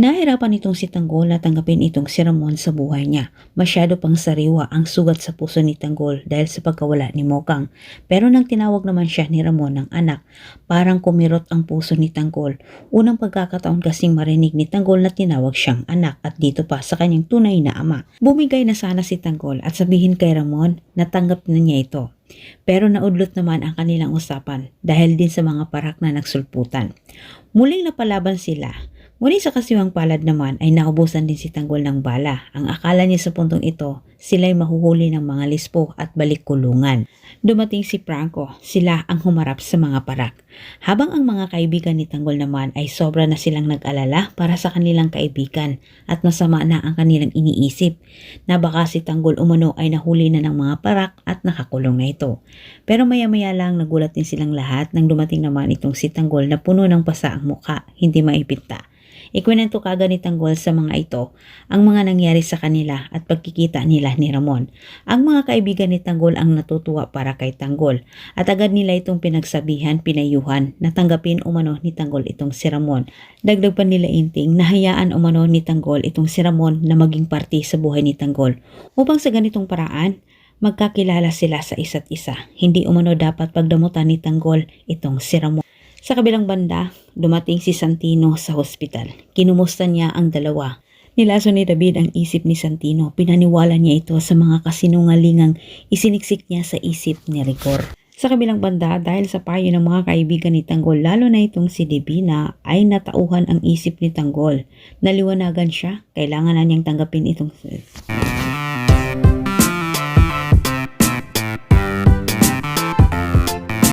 Nahirapan itong si Tanggol na tanggapin itong si sa buhay niya. Masyado pang sariwa ang sugat sa puso ni Tanggol dahil sa pagkawala ni Mokang. Pero nang tinawag naman siya ni Ramon ng anak, parang kumirot ang puso ni Tanggol. Unang pagkakataon kasing marinig ni Tanggol na tinawag siyang anak at dito pa sa kanyang tunay na ama. Bumigay na sana si Tanggol at sabihin kay Ramon na tanggap na niya ito. Pero naudlot naman ang kanilang usapan dahil din sa mga parak na nagsulputan. Muling napalaban sila. Ngunit sa kasiwang palad naman ay naubusan din si Tanggol ng bala. Ang akala niya sa puntong ito, sila'y mahuhuli ng mga lispo at balik kulungan. Dumating si Franco, sila ang humarap sa mga parak. Habang ang mga kaibigan ni Tanggol naman ay sobra na silang nag-alala para sa kanilang kaibigan at masama na ang kanilang iniisip na baka si Tanggol umano ay nahuli na ng mga parak at nakakulong na ito. Pero maya-maya lang nagulat din silang lahat nang dumating naman itong si Tanggol na puno ng pasa ang mukha, hindi maipinta. Ikwento kagad ni Tanggol sa mga ito ang mga nangyari sa kanila at pagkikita nila ni Ramon. Ang mga kaibigan ni Tanggol ang natutuwa para kay Tanggol at agad nila itong pinagsabihan, pinayuhan na tanggapin umano ni Tanggol itong si Ramon. Dagdag pa nila inting na hayaan umano ni Tanggol itong si Ramon na maging parte sa buhay ni Tanggol upang sa ganitong paraan magkakilala sila sa isa't isa. Hindi umano dapat pagdamutan ni Tanggol itong si Ramon. Sa kabilang banda, dumating si Santino sa hospital. Kinumusta niya ang dalawa. Nilaso ni David ang isip ni Santino. Pinaniwala niya ito sa mga kasinungalingang isiniksik niya sa isip ni Rigor. Sa kabilang banda, dahil sa payo ng mga kaibigan ni Tanggol, lalo na itong si Divina, ay natauhan ang isip ni Tanggol. Naliwanagan siya, kailangan na niyang tanggapin itong